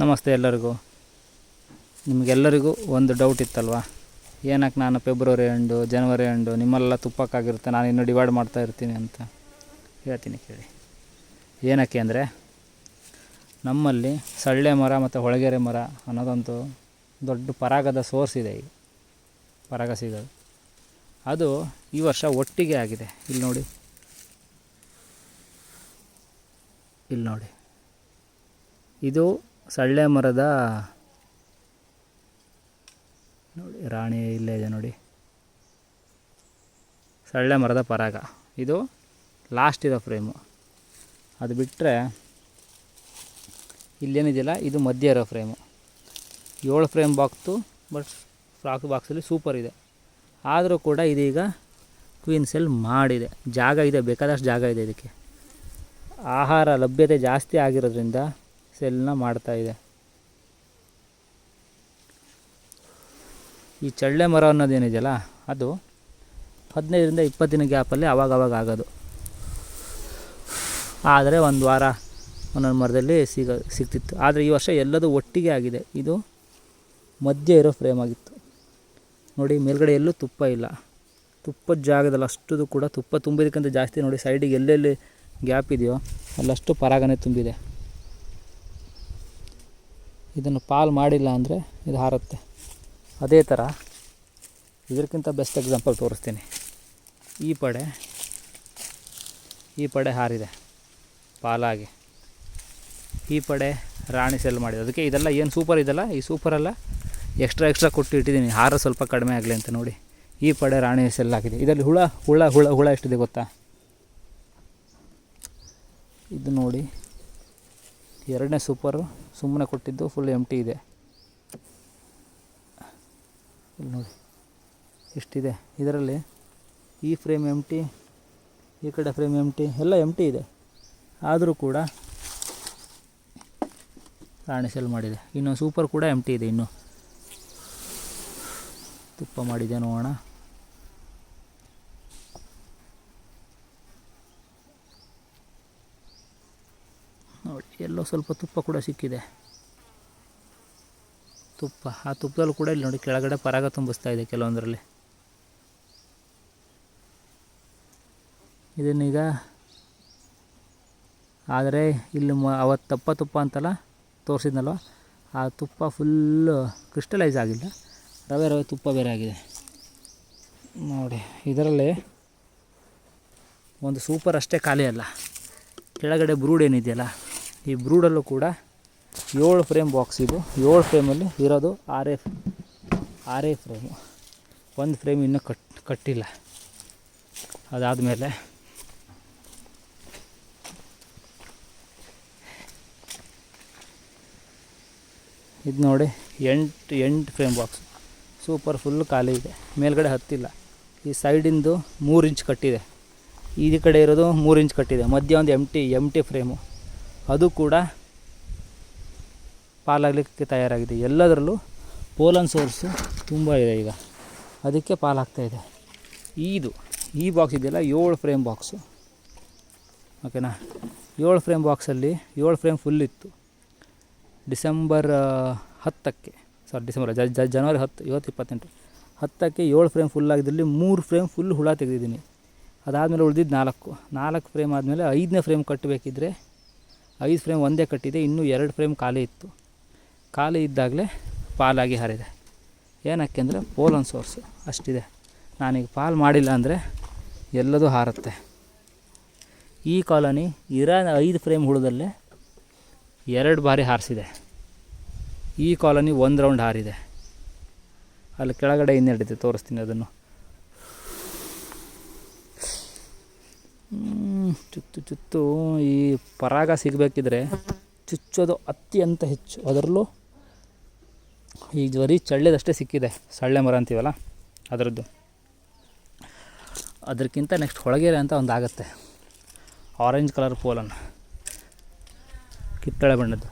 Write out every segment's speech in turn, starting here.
ನಮಸ್ತೆ ಎಲ್ಲರಿಗೂ. ನಿಮಗೆಲ್ಲರಿಗೂ ಒಂದು ಡೌಟ್ ಇತ್ತಲ್ವಾ? ಏನಕ್ಕೆ ನಾನು ಫೆಬ್ರವರಿ ಎಂಡು ಜನವರಿ ಎಂಡು ನಿಮ್ಮೆಲ್ಲ ತುಪ್ಪಕ್ಕಾಗಿರುತ್ತೆ, ನಾನು ಇನ್ನೂ ಡಿವೈಡ್ ಮಾಡ್ತಾ ಇರ್ತೀನಿ ಅಂತ ಹೇಳ್ತೀನಿ ಕೇಳಿ. ಏನಕ್ಕೆ ಅಂದರೆ, ನಮ್ಮಲ್ಲಿ ಸಳ್ಳೆ ಮರ ಮತ್ತು ಹೊಳಗೆರೆ ಮರ ಅನ್ನೋದಂತೂ ದೊಡ್ಡ ಪರಾಗದ ಸೋರ್ಸ್ ಇದೆ ಈ ಪರಾಗ ಸಿಗೋದು ಅದು ಈ ವರ್ಷ ಒಟ್ಟಿಗೆ ಆಗಿದೆ. ಇಲ್ಲಿ ನೋಡಿ. ಇಲ್ಲಿ ನೋಡಿ. ಇದು ಸಳ್ಳೆ ಮರದ ನೋಡಿ, ರಾಣಿ ಇಲ್ಲೇ ಇದೆ ನೋಡಿ. ಸಳ್ಳೆ ಮರದ ಪರಾಗ. ಇದು ಲಾಸ್ಟ್ ಇರೋ ಫ್ರೇಮು ಅದು ಬಿಟ್ಟರೆ ಇಲ್ಲೇನಿದೆಯಲ್ಲ ಇದು ಮಧ್ಯ ಇರೋ ಫ್ರೇಮು ಏಳು ಫ್ರೇಮ್ ಬಾಕ್ಸು ಬಟ್ ಫ್ರಾಕ್ ಬಾಕ್ಸಲ್ಲಿ ಸೂಪರ್ ಇದೆ. ಆದರೂ ಕೂಡ ಇದೀಗ ಕ್ವೀನ್ ಸೆಲ್ ಮಾಡಿದೆ. ಜಾಗ ಇದೆ, ಬೇಕಾದಷ್ಟು ಜಾಗ ಇದೆ ಇದಕ್ಕೆ. ಆಹಾರ ಲಭ್ಯತೆ ಜಾಸ್ತಿ ಆಗಿರೋದ್ರಿಂದ ಸೆಲ್ನ ಮಾಡ್ತಾಯಿದೆ ಈ ಚಳ್ಳೆ ಮರ ಅನ್ನೋದೇನಿದೆಯಲ್ಲ, ಅದು ಹದಿನೈದರಿಂದ ಇಪ್ಪತ್ತು ದಿನ ಗ್ಯಾಪಲ್ಲಿ ಅವಾಗವಾಗ ಅವಾಗ ಆಗೋದು. ಆದರೆ ಒಂದು ವಾರ ಒಂದೊಂದು ಮರದಲ್ಲಿ ಸಿಗ, ಸಿಗ್ತಿತ್ತು. ಆದರೆ ಈ ವರ್ಷ ಎಲ್ಲದೂ ಒಟ್ಟಿಗೆ ಆಗಿದೆ. ಇದು ಮಧ್ಯ ಇರೋ ಫ್ರೇಮ್ ಆಗಿತ್ತು. ನೋಡಿ, ಮೇಲ್ಗಡೆ ಎಲ್ಲೂ ತುಪ್ಪ ಇಲ್ಲ. ತುಪ್ಪದ ಜಾಗದಲ್ಲಿ ಅಷ್ಟುದು ಕೂಡ ತುಪ್ಪ ತುಂಬಿದಕ್ಕಿಂತ ಜಾಸ್ತಿ ನೋಡಿ, ಸೈಡಿಗೆ ಎಲ್ಲೆಲ್ಲಿ ಗ್ಯಾಪ್ ಇದೆಯೋ ಅಲ್ಲಷ್ಟು ಪರಾಗನೇ ತುಂಬಿದೆ. ಇದನ್ನು ಪಾಲ್ ಮಾಡಿಲ್ಲ ಅಂದರೆ ಇದು ಹಾರುತ್ತೆ. ಅದೇ ಥರ ಇದಕ್ಕಿಂತ ಬೆಸ್ಟ್ ಎಕ್ಸಾಂಪಲ್ ತೋರಿಸ್ತೀನಿ. ಈ ಪಡೆ ಈ ಪಡೆ ಹಾರಿದೆ ಪಾಲಾಗಿ. ಈ ಪಡೆ ರಾಣಿ ಸೆಲ್ ಮಾಡಿದೆ. ಅದಕ್ಕೆ ಇದೆಲ್ಲ ಏನು ಸೂಪರ್ ಇದೆಲ್ಲ? ಈ ಸೂಪರೆಲ್ಲ ಎಕ್ಸ್ಟ್ರಾ ಎಕ್ಸ್ಟ್ರಾ ಕೊಟ್ಟು ಇಟ್ಟಿದ್ದೀನಿ. ಹಾರ ಸ್ವಲ್ಪ ಕಡಿಮೆ ಆಗಲಿ ಅಂತ ನೋಡಿ. ಈ ಪಡೆ ರಾಣಿ ಸೆಲ್ ಆಗಿದೆ. ಇದರಲ್ಲಿ ಹುಳ ಹುಳ ಹುಳ ಹುಳ ಎಷ್ಟಿದೆ ಗೊತ್ತಾ? ಇದು ನೋಡಿ. ಎರಡನೇ ಸೂಪರು ಸುಮ್ಮನೆ ಕೊಟ್ಟಿದ್ದು ಫುಲ್ ಎಂ ಟಿ ಇದೆ. ಇಲ್ಲಿ ನೋಡಿ, ಎಷ್ಟಿದೆ? ಇದರಲ್ಲಿ ಈ ಫ್ರೇಮ್ ಎಂ ಟಿ ಈ ಕಡೆ ಫ್ರೇಮ್ ಎಂ ಟಿ ಎಲ್ಲ ಎಂ ಟಿ ಇದೆ. ಆದರೂ ಕೂಡ ರಾಣಿ ಸೆಲ್ ಮಾಡಿದೆ. ಇನ್ನು ಸೂಪರ್ ಕೂಡ ಎಂ ಟಿ ಇದೆ ಇನ್ನು. ತುಪ್ಪ ಮಾಡಿದೆ ನೋಡೋಣ ನೋಡಿ ಎಲ್ಲೋ ಸ್ವಲ್ಪ ತುಪ್ಪ ಕೂಡ ಸಿಕ್ಕಿದೆ. ತುಪ್ಪ, ಆ ತುಪ್ಪದಲ್ಲಿ ಕೂಡ ಇಲ್ಲಿ ನೋಡಿ ಕೆಳಗಡೆ ಪರಾಗ ತುಂಬಿಸ್ತಾ ಇದೆ ಕೆಲವೊಂದರಲ್ಲಿ. ಇದನ್ನೀಗ ಆದರೆ ಇಲ್ಲಿ ಮ ಅವತ್ತು ತಪ್ಪ ತುಪ್ಪ ಅಂತಲ್ಲ ತೋರಿಸಿದ್ನಲ್ವ? ಆ ತುಪ್ಪ ಫುಲ್ಲು ಕ್ರಿಸ್ಟಲೈಸ್ ಆಗಿಲ್ಲ. ರವೆ ರವೆ ತುಪ್ಪ ಬೇರೆ ಆಗಿದೆ. ನೋಡಿ, ಇದರಲ್ಲಿ ಒಂದು ಸೂಪರ್ ಅಷ್ಟೇ ಖಾಲಿ ಅಲ್ಲ. ಕೆಳಗಡೆ ಬ್ರೂಡ್ ಏನಿದೆಯಲ್ಲ? ಈ ಬ್ರೂಡಲ್ಲೂ ಕೂಡ ಏಳು ಫ್ರೇಮ್ ಬಾಕ್ಸ್ ಇದು. ಏಳು ಫ್ರೇಮಲ್ಲಿ ಇರೋದು ಆರೇ ಆರೇ ಫ್ರೇಮು. ಒಂದು ಫ್ರೇಮ್ ಇನ್ನೂ ಕಟ್ ಕಟ್ಟಿಲ್ಲ. ಅದಾದಮೇಲೆ ಇದು ನೋಡಿ ಎಂಟು ಎಂಟು ಫ್ರೇಮ್ ಬಾಕ್ಸ್. ಸೂಪರ್ ಫುಲ್ ಖಾಲಿ ಇದೆ. ಮೇಲ್ಗಡೆ ಹತ್ತಿಲ್ಲ. ಈ ಸೈಡಿಂದು ಮೂರು ಇಂಚ್ ಕಟ್ಟಿದೆ. ಈ ಕಡೆ ಇರೋದು ಮೂರು ಇಂಚ್ ಕಟ್ಟಿದೆ. ಮಧ್ಯ ಒಂದು empty empty frame ಅದು ಕೂಡ ಪಾಲಾಗಲಿಕ್ಕೆ ತಯಾರಾಗಿದೆ. ಎಲ್ಲದರಲ್ಲೂ ಪೋಲನ್ ಸೋರ್ಸು ತುಂಬ ಇದೆ ಈಗ. ಅದಕ್ಕೆ ಪಾಲಾಗ್ತಾಯಿದೆ ಇದು. ಈ ಬಾಕ್ಸ್ ಇದೆಯಲ್ಲ? ಏಳು ಫ್ರೇಮ್ ಬಾಕ್ಸು ಓಕೆನಾ ಏಳು ಫ್ರೇಮ್ ಬಾಕ್ಸಲ್ಲಿ ಏಳು ಫ್ರೇಮ್ ಫುಲ್ ಇತ್ತು. ಡಿಸೆಂಬರ್ ಹತ್ತಕ್ಕೆ ಸಾರಿ ಡಿಸೆಂಬರ್, ಜ ಜನವರಿ ಹತ್ತು, ಇವತ್ತು ಇಪ್ಪತ್ತೆಂಟು. ಹತ್ತಕ್ಕೆ ಏಳು ಫ್ರೇಮ್ ಫುಲ್ ಆಗಿದ್ದಲ್ಲಿ ಮೂರು ಫ್ರೇಮ್ ಫುಲ್ ಹುಳ ತೆಗೆದಿದ್ದೀನಿ. ಅದಾದಮೇಲೆ ಉಳಿದಿದ್ದು ನಾಲ್ಕು. ನಾಲ್ಕು ಫ್ರೇಮ್ ಆದಮೇಲೆ ಐದನೇ ಫ್ರೇಮ್ ಕಟ್ಟಬೇಕಿದ್ರೆ ಐದು ಫ್ರೇಮ್ ಒಂದೇ ಕಟ್ಟಿದೆ, ಇನ್ನೂ ಎರಡು ಫ್ರೇಮ್ ಖಾಲಿ ಇತ್ತು. ಖಾಲಿ ಇದ್ದಾಗಲೇ ಪಾಲಾಗಿ ಹರಿದೆ. ಏನಕ್ಕೆ ಅಂದರೆ ಪೋಲನ್ ಸೋರ್ಸು ಅಷ್ಟಿದೆ. ನಾನೀಗ ಪಾಲ್ ಮಾಡಿಲ್ಲ ಅಂದರೆ ಎಲ್ಲದೂ ಹಾರುತ್ತೆ. ಈ ಕಾಲೋನಿ ಇರೋ ಐದು ಫ್ರೇಮ್ ಹುಳದಲ್ಲೇ ಎರಡು ಬಾರಿ ಹಾರಿಸಿದೆ. ಈ ಕಾಲೋನಿ ಒಂದು ರೌಂಡ್ ಹಾರಿದೆ. ಅಲ್ಲಿ ಕೆಳಗಡೆ ಇನ್ನೆಡಿದೆ ತೋರಿಸ್ತೀನಿ ಅದನ್ನು. ಹ್ಮ್, ಚುತ್ತು ಈ ಪರಾಗ ಸಿಗಬೇಕಿದ್ರೆ ಚುಚ್ಚೋದು ಅತ್ಯಂತ ಹೆಚ್ಚು. ಅದರಲ್ಲೂ ಈಗ ಬರೀ ಚಳ್ಳೆದಷ್ಟೇ ಸಿಕ್ಕಿದೆ. ಸಳ್ಳೆ ಮರ ಅಂತೀವಲ್ಲ ಅದರದ್ದು. ಅದಕ್ಕಿಂತ ನೆಕ್ಸ್ಟ್ ಹೊಳಗೆರೆ ಅಂತ ಒಂದು ಆಗುತ್ತೆ ಆರೆಂಜ್ ಕಲರ್ ಪೋಲನ್. ಕಿತ್ತಳೆ ಬಣ್ಣದ್ದು.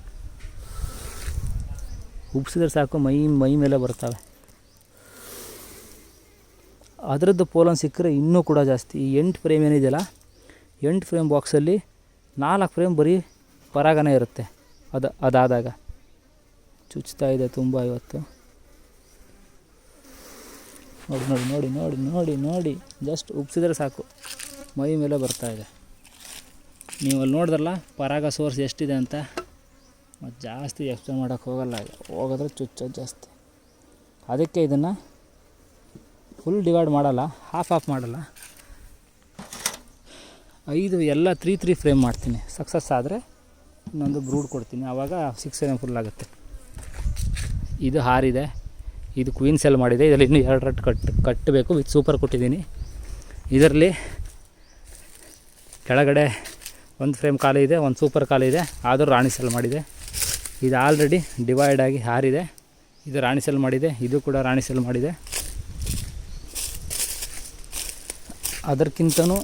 ಉಬ್ಸಿದ್ರೆ ಸಾಕು ಮೈ ಮೈ ಮೇಲೆ ಬರ್ತವೆ. ಅದರದ್ದು ಪೋಲನ್ ಸಿಕ್ಕರೆ ಇನ್ನೂ ಕೂಡ ಜಾಸ್ತಿ. ಈ ಎಂಟು ಪ್ರೇಮ್ ಏನಿದೆಯಲ್ಲ ಎಂಟು ಫ್ರೇಮ್ ಬಾಕ್ಸಲ್ಲಿ ನಾಲ್ಕು ಫ್ರೇಮ್ ಬರೀ ಪರಾಗನೇ ಇರುತ್ತೆ. ಅದು, ಅದಾದಾಗ. ಚುಚ್ತಾ ಇದೆ ತುಂಬ ಇವತ್ತು. ನೋಡಿ ನೋಡಿ ನೋಡಿ ನೋಡಿ ನೋಡಿ ನೋಡಿ. ಜಸ್ಟ್ ಉಪ್ಸಿದ್ರೆ ಸಾಕು. ಮೈ ಮೇಲೆ ಬರ್ತಾ ಇದೆ. ನೀವು ಅಲ್ಲಿ ನೋಡಿದ್ರಲ್ಲ, ಪರಾಗ ಸೋರ್ಸ್ ಎಷ್ಟಿದೆ ಅಂತ? ಮತ್ತು ಜಾಸ್ತಿ ಎಕ್ಸ್ಪ್ಲೇನ್ ಮಾಡೋಕ್ಕೆ ಹೋಗಲ್ಲ. ಹೋಗಿದ್ರೆ ಚುಚ್ಚೋದು ಜಾಸ್ತಿ. ಅದಕ್ಕೆ ಇದನ್ನು ಫುಲ್ ಡಿವೈಡ್ ಮಾಡಲ್ಲ ಹಾಫ್ ಆಫ್ ಮಾಡಲ್ಲ. ಐದು, ಎಲ್ಲ ತ್ರೀ ತ್ರೀ ಫ್ರೇಮ್ ಮಾಡ್ತೀನಿ. ಸಕ್ಸಸ್ ಆದರೆ ಇನ್ನೊಂದು ಬ್ರೂಡ್ ಕೊಡ್ತೀನಿ. ಆವಾಗ ಸಿಕ್ಸ್ ಎಂ ಫುಲ್ ಆಗುತ್ತೆ. ಇದು ಹಾರಿದೆ. ಇದು ಕ್ವೀನ್ ಸೆಲ್ ಮಾಡಿದೆ. ಇದರಲ್ಲಿ ಇನ್ನೂ ಎರಡು ರಟ್ಟು ಕಟ್, ಕಟ್ಟಬೇಕು. ವಿತ್ ಸೂಪರ್ ಕೊಟ್ಟಿದ್ದೀನಿ. ಇದರಲ್ಲಿ ಕೆಳಗಡೆ ಒಂದು ಫ್ರೇಮ್ ಖಾಲಿ ಇದೆ, ಒಂದು ಸೂಪರ್ ಖಾಲಿ ಇದೆ. ಆದರೂ ರಾಣಿ ಸೆಲ್ ಮಾಡಿದೆ. ಇದು ಆಲ್ರೆಡಿ ಡಿವೈಡ್ ಆಗಿ ಹಾರಿದೆ. ಇದು ರಾಣಿ ಸೆಲ್ ಮಾಡಿದೆ. ಇದು ಕೂಡ ರಾಣಿ ಸೆಲ್ ಮಾಡಿದೆ. ಅದಕ್ಕಿಂತನೂ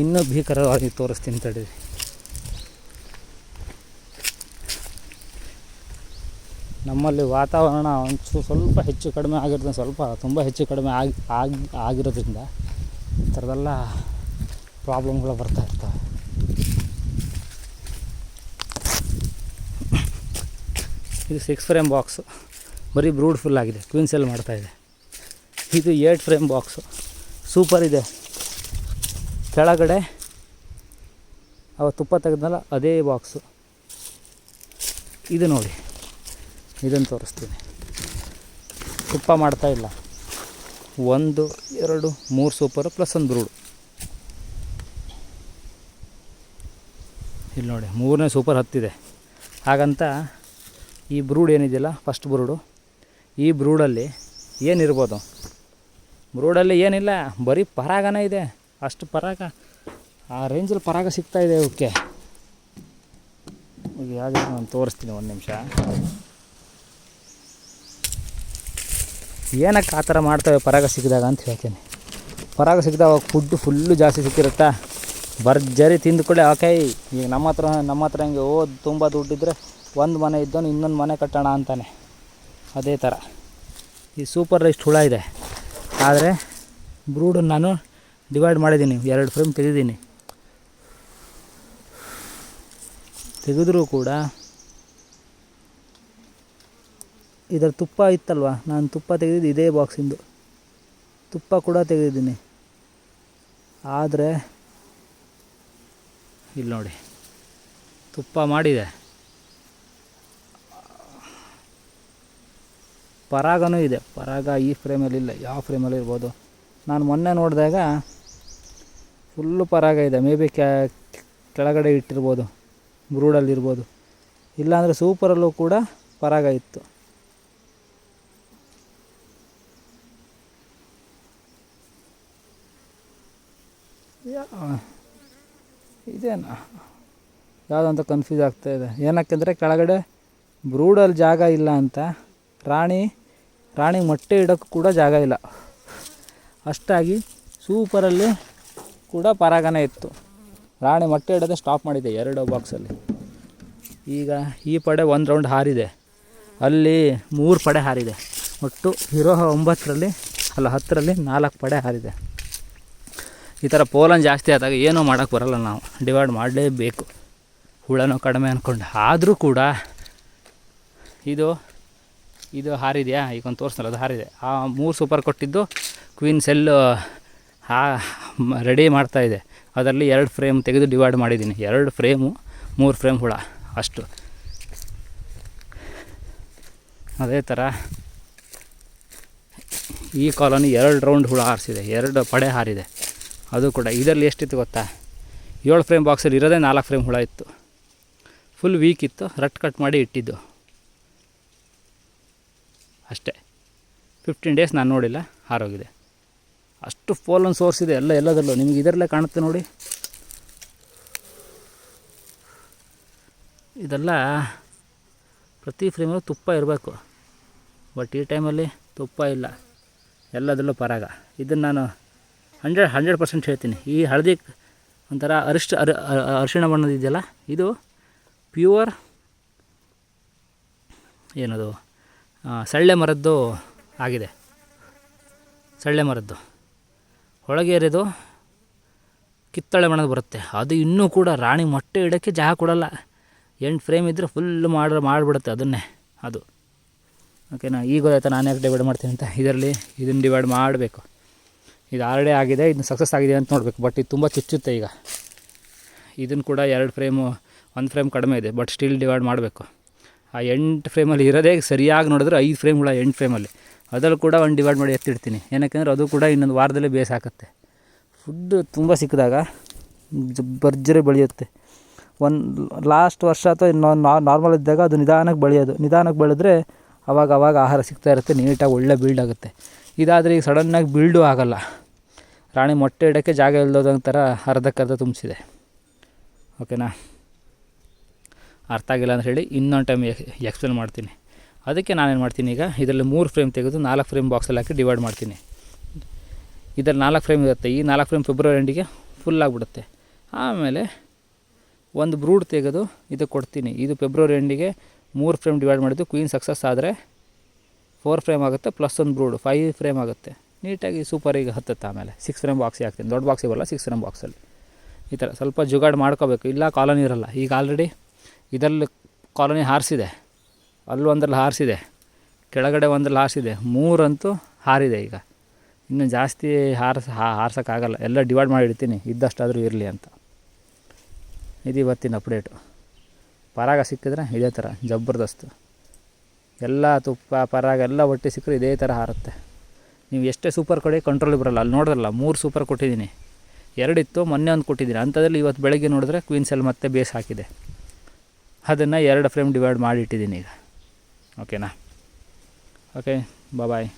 ಇನ್ನೂ ಭೀಕರವಾಗಿ ತೋರಿಸ್ತೀನಿ ತಡೀರಿ ನಮ್ಮಲ್ಲಿ ವಾತಾವರಣ ಒಂಚೂರು ಸ್ವಲ್ಪ ಹೆಚ್ಚು ಕಡಿಮೆ ಆಗಿರೋದ್ರಿಂದ ಸ್ವಲ್ಪ, ತುಂಬ ಹೆಚ್ಚು ಕಡಿಮೆ ಆಗಿ ಆಗಿ, ಆಗಿರೋದ್ರಿಂದ ಈ ಥರದೆಲ್ಲ ಪ್ರಾಬ್ಲಮ್ಗಳು ಬರ್ತಾ ಇರ್ತವೆ. ಇದು ಸಿಕ್ಸ್ ಫ್ರೇಮ್ ಬಾಕ್ಸು ಬರೀ ಬ್ರೂಡ್ ಫುಲ್ ಆಗಿದೆ ಕ್ವಿನ್ಸೆಲ್ ಮಾಡ್ತಾಯಿದೆ ಇದು. ಏಟ್ ಫ್ರೇಮ್ ಬಾಕ್ಸು ಸೂಪರ್ ಇದೆ. ಕೆಳಗಡೆ ಅವ ತುಪ್ಪ ತೆಗೆದ್ನಲ್ಲ ಅದೇ ಬಾಕ್ಸು. ಇದು ನೋಡಿ, ಇದನ್ನು ತೋರಿಸ್ತೀನಿ. ತುಪ್ಪ ಮಾಡ್ತಾ ಇಲ್ಲ. ಒಂದು, ಎರಡು, ಮೂರು ಸೂಪರು ಪ್ಲಸ್ ಒಂದು ಬ್ರೂಡು. ಇಲ್ಲಿ ನೋಡಿ, ಮೂರನೇ ಸೂಪರ್ ಹತ್ತಿದೆ. ಹಾಗಂತ ಈ ಬ್ರೂಡ್ ಏನಿದೆಯಲ್ಲ ಫಸ್ಟ್ ಬ್ರೂಡು, ಈ ಬ್ರೂಡಲ್ಲಿ ಏನಿರ್ಬೋದು? ಬ್ರೂಡಲ್ಲಿ ಏನಿಲ್ಲ, ಬರೀ ಪರಾಗನೇ ಇದೆ. ಅಷ್ಟು ಪರಾಗ, ಆ ರೇಂಜಲ್ಲಿ ಪರಾಗ ಸಿಗ್ತಾ ಇದೆ ಅವಕ್ಕೆ ಈಗ ನಾನು ತೋರಿಸ್ತೀನಿ ಒಂದು ನಿಮಿಷ. ಏನಕ್ಕೆ ಆ ಥರ ಮಾಡ್ತವೆ ಪರಾಗ ಸಿಕ್ಕಿದಾಗ ಅಂತ ಹೇಳ್ತೀನಿ. ಪರಾಗ ಸಿಕ್ಕಿದಾಗ ಫುಡ್ ಫುಲ್ಲು ಜಾಸ್ತಿ ಸಿಕ್ಕಿರುತ್ತಾ? ಭರ್ಜರಿ ತಿಂದುಕೊಳ್ಳಿ ಓಕೆ ಈಗ ನಮ್ಮ ಹತ್ರ ನಮ್ಮ ಹತ್ರ ಹಂಗೆ ಓ ತುಂಬ ದುಡ್ಡಿದ್ರೆ ಒಂದು ಮನೆ ಇದ್ದವನು ಇನ್ನೊಂದು ಮನೆ ಕಟ್ಟೋಣ ಅಂತಾನೆ. ಅದೇ ಥರ. ಈ ಸೂಪರ್ ರೈಸ್ಟ್ ಹುಳ ಇದೆ. ಆದರೆ, ಬ್ರೂಡು ನಾನು ಡಿವೈಡ್ ಮಾಡಿದ್ದೀನಿ, ಎರಡು ಫ್ರೇಮ್ ತೆಗೆದಿದ್ದೀನಿ. ತೆಗೆದರೂ ಕೂಡ ಇದರ ತುಪ್ಪ ಇತ್ತಲ್ವ? ನಾನು ತುಪ್ಪ ತೆಗೆದಿದ್ದು ಇದೇ ಬಾಕ್ಸಿಂದು ತುಪ್ಪ ಕೂಡ ತೆಗೆದಿದ್ದೀನಿ. ಆದರೆ ಇಲ್ಲಿ ನೋಡಿ, ತುಪ್ಪ ಮಾಡಿದೆ. ಪರಾಗನೂ ಇದೆ. ಪರಾಗ ಈ ಫ್ರೇಮಲ್ಲಿ ಇಲ್ಲ ಯಾವ ಫ್ರೇಮಲ್ಲಿ ಇರ್ಬೋದು ನಾನು ಮೊನ್ನೆ ನೋಡಿದಾಗ ಫುಲ್ಲು ಪರಾಗ ಇದೆ. ಮೇ ಬಿ ಕ್ಯಾ ಕೆಳಗಡೆ ಇಟ್ಟಿರ್ಬೋದು ಬ್ರೂಡಲ್ಲಿರ್ಬೋದು ಇಲ್ಲಾಂದರೆ ಸೂಪರಲ್ಲೂ ಕೂಡ ಪರಾಗ ಇತ್ತು. ಇದೇನ? ಯಾವುದಂತ ಕನ್ಫ್ಯೂಸ್ ಆಗ್ತಾ ಇದೆ. ಏನಕ್ಕೆಂದರೆ ಕೆಳಗಡೆ ಬ್ರೂಡಲ್ಲಿ ಜಾಗ ಇಲ್ಲ ಅಂತ ರಾಣಿ ರಾಣಿ ಮೊಟ್ಟೆ ಇಡೋಕ್ಕೂ ಕೂಡ ಜಾಗ ಇಲ್ಲ. ಅಷ್ಟಾಗಿ ಸೂಪರಲ್ಲಿ ಕೂಡ ಪರಾಗನೇ ಇತ್ತು. ರಾಣಿ ಮೊಟ್ಟೆ ಇಡೋದೇ ಸ್ಟಾಪ್ ಮಾಡಿದೆ ಎರಡು ಬಾಕ್ಸಲ್ಲಿ ಈಗ ಈ ಪಡೆ ಒಂದು ರೌಂಡ್ ಹಾರಿದೆ. ಅಲ್ಲಿ ಮೂರು ಪಡೆ ಹಾರಿದೆ. ಒಟ್ಟು ಇರೋ ಒಂಬತ್ತರಲ್ಲಿ, ಅಲ್ಲ ಹತ್ತರಲ್ಲಿ ನಾಲ್ಕು ಪಡೆ ಹಾರಿದೆ. ಈ ಥರ ಪೋಲನ್ ಜಾಸ್ತಿ ಆದಾಗ ಏನೂ ಮಾಡೋಕ್ಕೆ ಬರಲ್ಲ ನಾವು. ಡಿವೈಡ್ ಮಾಡಲೇಬೇಕು. ಹುಳನೂ ಕಡಿಮೆ ಅಂದ್ಕೊಂಡು ಆದರೂ ಕೂಡ ಇದು ಇದು ಹಾರಿದೆಯಾ? ಈಗ ಒಂದು ಅದು ಹಾರಿದೆ. ಆ ಮೂರು ಸೂಪರ್ ಕೊಟ್ಟಿದ್ದು ಕ್ವೀನ್ ಸೆಲ್ಲು ಹಾ ರೆಡಿ ಮಾಡ್ತಾ ಇದೆ. ಅದರಲ್ಲಿ ಎರಡು ಫ್ರೇಮ್ ತೆಗೆದು ಡಿವೈಡ್ ಮಾಡಿದ್ದೀನಿ. ಎರಡು ಫ್ರೇಮು ಮೂರು ಫ್ರೇಮ್ ಹುಳ. ಅಷ್ಟು. ಅದೇ ಥರ ಈ ಕಾಲೋನಿ ಎರಡು ರೌಂಡ್ ಹುಳ ಹಾರಿಸಿದೆ. ಎರಡು ಪಡೆ ಹಾರಿದೆ. ಅದು ಕೂಡ. ಇದರಲ್ಲಿ ಎಷ್ಟಿತ್ತು ಗೊತ್ತಾ? ಏಳು ಫ್ರೇಮ್ ಬಾಕ್ಸಲ್ಲಿ ಇರೋದೇ ನಾಲ್ಕು ಫ್ರೇಮ್ ಹುಳ ಇತ್ತು. ಫುಲ್ ವೀಕ್ ಇತ್ತು. ರಟ್ ಕಟ್ ಮಾಡಿ ಇಟ್ಟಿದ್ದು. ಅಷ್ಟೇ. ಫಿಫ್ಟೀನ್ ಡೇಸ್ ನಾನು ನೋಡಿಲ್ಲ. ಹಾರೋಗಿದೆ. ಅಷ್ಟು ಫೋಲನ್ ಸೋರ್ಸ್ ಇದೆ ಎಲ್ಲ, ಎಲ್ಲದರಲ್ಲೂ. ನಿಮಗೆ ಇದರಲ್ಲೇ ಕಾಣುತ್ತೆ ನೋಡಿ. ಇದೆಲ್ಲ ಪ್ರತಿ ಫ್ರೇಮಲ್ಲೂ ತುಪ್ಪ ಇರಬೇಕು. ಬಟ್ ಈ ಟೈಮಲ್ಲಿ ತುಪ್ಪ ಇಲ್ಲ. ಎಲ್ಲದರಲ್ಲೂ ಪರಾಗ. ಇದನ್ನು ನಾನು ಹಂಡ್ರೆಡ್ ಹಂಡ್ರೆಡ್ ಪರ್ಸೆಂಟ್ ಹೇಳ್ತೀನಿ. ಈ ಹಳದಿ ಒಂಥರ ಅರಿಷ್ಟ ಅರ ಅರಿಶಿಣ ಬಣ್ಣದಿದೆಯಲ್ಲ ಇದು ಪ್ಯೂರ್ ಏನದು? ಸಳ್ಳೆ ಮರದ್ದು ಆಗಿದೆ. ಸಳ್ಳೆ ಮರದ್ದು. ಒಳಗೇರಿದು ಕಿತ್ತಳೆ ಬಣ್ಣದ ಬರುತ್ತೆ. ಅದು ಇನ್ನೂ ಕೂಡ ರಾಣಿ ಮೊಟ್ಟೆ ಇಡೋಕ್ಕೆ ಜಾಗ ಕೊಡಲ್ಲ. ಎಂಟು ಫ್ರೇಮ್ ಇದ್ದರೆ ಫುಲ್ ಮಾಡಿ, ಮಾಡಿಬಿಡುತ್ತೆ ಅದನ್ನೇ ಅದು. ಓಕೆನಾ ಈಗ ಗೊತ್ತಾಯ್ತಾ ನಾನು ಯಾಕೆ ಡಿವೈಡ್ ಮಾಡ್ತೀನಿ ಅಂತ? ಇದರಲ್ಲಿ ಇದನ್ನು ಡಿವೈಡ್ ಮಾಡಬೇಕು. ಇದು ಆಲ್ರೆಡಿ ಆಗಿದೆ ಇದನ್ನು ಸಕ್ಸಸ್ ಆಗಿದೆ ಅಂತ ನೋಡಬೇಕು ಬಟ್ ಇದು ತುಂಬ ಚುಚ್ಚುತ್ತೆ ಈಗ. ಇದನ್ನು ಕೂಡ ಎರಡು ಫ್ರೇಮು ಒಂದು ಫ್ರೇಮ್ ಕಡಿಮೆ ಇದೆ ಬಟ್ ಸ್ಟಿಲ್ ಡಿವೈಡ್ ಮಾಡಬೇಕು. ಆ ಎಂಟು ಫ್ರೇಮಲ್ಲಿ ಇರೋದೇ ಸರಿಯಾಗಿ ನೋಡಿದ್ರೆ ಐದು ಫ್ರೇಮ್ಗಳ ಎಂಟು ಫ್ರೇಮಲ್ಲಿ ಅದರಲ್ಲಿ ಕೂಡ ಒಂದು ಡಿವೈಡ್ ಮಾಡಿ ಎತ್ತಿಡ್ತೀನಿ. ಏನಕ್ಕೆಂದ್ರೆ ಅದು ಕೂಡ ಇನ್ನೊಂದು ವಾರದಲ್ಲೇ ಬೇಸ್ ಹಾಕುತ್ತೆ. ಫುಡ್ಡು ತುಂಬ ಸಿಕ್ಕಿದಾಗ ಭರ್ಜರಿ ಬೆಳೆಯುತ್ತೆ. ಒಂದು ಲಾಸ್ಟ್ ವರ್ಷ ಅಥವಾ ನಾರ್ಮಲ್ ಇದ್ದಾಗ ಅದು ನಿಧಾನಕ್ಕೆ ಬೆಳೆಯೋದು. ನಿಧಾನಕ್ಕೆ ಬೆಳೆದ್ರೆ ಅವಾಗ ಅವಾಗ ಆಹಾರ ಸಿಗ್ತಾ ಇರುತ್ತೆ, ನೀಟಾಗಿ ಒಳ್ಳೆ ಬಿಲ್ಡ್ ಆಗುತ್ತೆ. ಇದಾದರೆ ಈಗ ಸಡನ್ನಾಗಿ ಬಿಲ್ಡು ಆಗೋಲ್ಲ. ರಾಣಿ ಮೊಟ್ಟೆ ಇಡೋಕ್ಕೆ ಜಾಗ ಇಲ್ದೋದಂಗೆ ಅರ್ಧಕ್ಕರ್ಧ ತುಂಬಿಸಿದೆ. ಓಕೆನಾ ಅರ್ಥ ಆಗಿಲ್ಲ ಅಂತ ಹೇಳಿ ಇನ್ನೊಂದು ಟೈಮ್ ಎಕ್ಸ್ಪ್ಲೇನ್ ಮಾಡ್ತೀನಿ. ಅದಕ್ಕೆ ನಾನೇನು ಮಾಡ್ತೀನಿ ಈಗ, ಇದರಲ್ಲಿ ಮೂರು ಫ್ರೇಮ್ ತೆಗೆದು ನಾಲ್ಕು ಫ್ರೇಮ್ ಬಾಕ್ಸಲ್ಲಿ ಹಾಕಿ ಡಿವೈಡ್ ಮಾಡ್ತೀನಿ. ಇದರಲ್ಲಿ ನಾಲ್ಕು ಫ್ರೇಮ್ ಇರುತ್ತೆ, ಈ ನಾಲ್ಕು ಫ್ರೇಮ್ ಫೆಬ್ರವರಿ ಎಂಡಿಗೆ ಫುಲ್ ಆಗಿಬಿಡುತ್ತೆ. ಆಮೇಲೆ ಒಂದು ಬ್ರೂಡ್ ತೆಗೆದು ಇದು ಕೊಡ್ತೀನಿ. ಇದು ಫೆಬ್ರವರಿ ಎಂಡಿಗೆ ಮೂರು ಫ್ರೇಮ್ ಡಿವೈಡ್ ಮಾಡಿದ್ದು ಕ್ವೀನ್ ಸಕ್ಸಸ್ ಆದರೆ ಫೋರ್ ಫ್ರೇಮ್ ಆಗುತ್ತೆ ಪ್ಲಸ್ ಒಂದು ಬ್ರೂಡ್ ಫೈವ್ ಫ್ರೇಮ್ ಆಗುತ್ತೆ. ನೀಟಾಗಿ ಸೂಪರಿಗೆ ಹತ್ತುತ್ತೆ ಆಮೇಲೆ. ಸಿಕ್ಸ್ ಫ್ರೇಮ್ ಬಾಕ್ಸಿಗೆ ಹಾಕ್ತೀನಿ. ದೊಡ್ಡ ಬಾಕ್ಸಿಗೆ ಬರಲ್ಲ ಸಿಕ್ಸ್ ಫ್ರೇಮ್ ಬಾಕ್ಸಲ್ಲಿ ಈ ಥರ ಸ್ವಲ್ಪ ಜುಗಾಡ್ ಮಾಡ್ಕೋಬೇಕು. ಇಲ್ಲ ಕಾಲೋನಿ ಇರಲ್ಲ. ಈಗ ಆಲ್ರೆಡಿ ಇದರಲ್ಲಿ ಕಾಲೋನಿ ಹಾರಿಸಿದೆ. ಅಲ್ಲೂ ಒಂದ್ರಲ್ಲಿ ಹಾರಿಸಿದೆ. ಕೆಳಗಡೆ ಒಂದ್ರಲ್ಲಿ ಹಾರಿಸಿದೆ. ಮೂರಂತೂ ಹಾರಿದೆ ಈಗ. ಇನ್ನು ಜಾಸ್ತಿ ಹಾರಿಸಿ ಹಾರಿಸೋಕ್ಕಾಗಲ್ಲ. ಎಲ್ಲ ಡಿವೈಡ್ ಮಾಡಿ ಇಡ್ತೀನಿ ಇದ್ದಷ್ಟಾದರೂ ಇರಲಿ ಅಂತ. ಇದು ಇವತ್ತಿನ ಅಪ್ಡೇಟು ಪರಾಗ ಸಿಕ್ಕಿದ್ರೆ ಇದೇ ಥರ ಜಬರ್ದಸ್ತು. ಎಲ್ಲ ತುಪ್ಪ, ಪರಾಗ ಎಲ್ಲ ಒಟ್ಟಿ ಸಿಕ್ಕರೆ ಇದೇ ಥರ ಹಾರುತ್ತೆ. ನೀವು ಎಷ್ಟೇ ಸೂಪರ್ ಕೊಡಿ ಕಂಟ್ರೋಲ್ ಬರಲ್ಲ. ಅಲ್ಲಿ ನೋಡಿದ್ರಲ್ಲ, ಮೂರು ಸೂಪರ್ ಕೊಟ್ಟಿದ್ದೀನಿ. ಎರಡಿತ್ತು, ಮೊನ್ನೆ ಒಂದು ಕೊಟ್ಟಿದ್ದೀನಿ. ಅಂಥದ್ರಲ್ಲಿ ಇವತ್ತು ಬೆಳಗ್ಗೆ ನೋಡಿದ್ರೆ ಕ್ವೀನ್ಸಲ್ಲಿ ಮತ್ತೆ ಬೇಸ್ ಹಾಕಿದೆ. ಅದನ್ನು ಎರಡು ಫ್ರೇಮ್ ಡಿವೈಡ್ ಮಾಡಿಟ್ಟಿದ್ದೀನಿ ಈಗ. ఓకేనా ఓకే బాబాయ్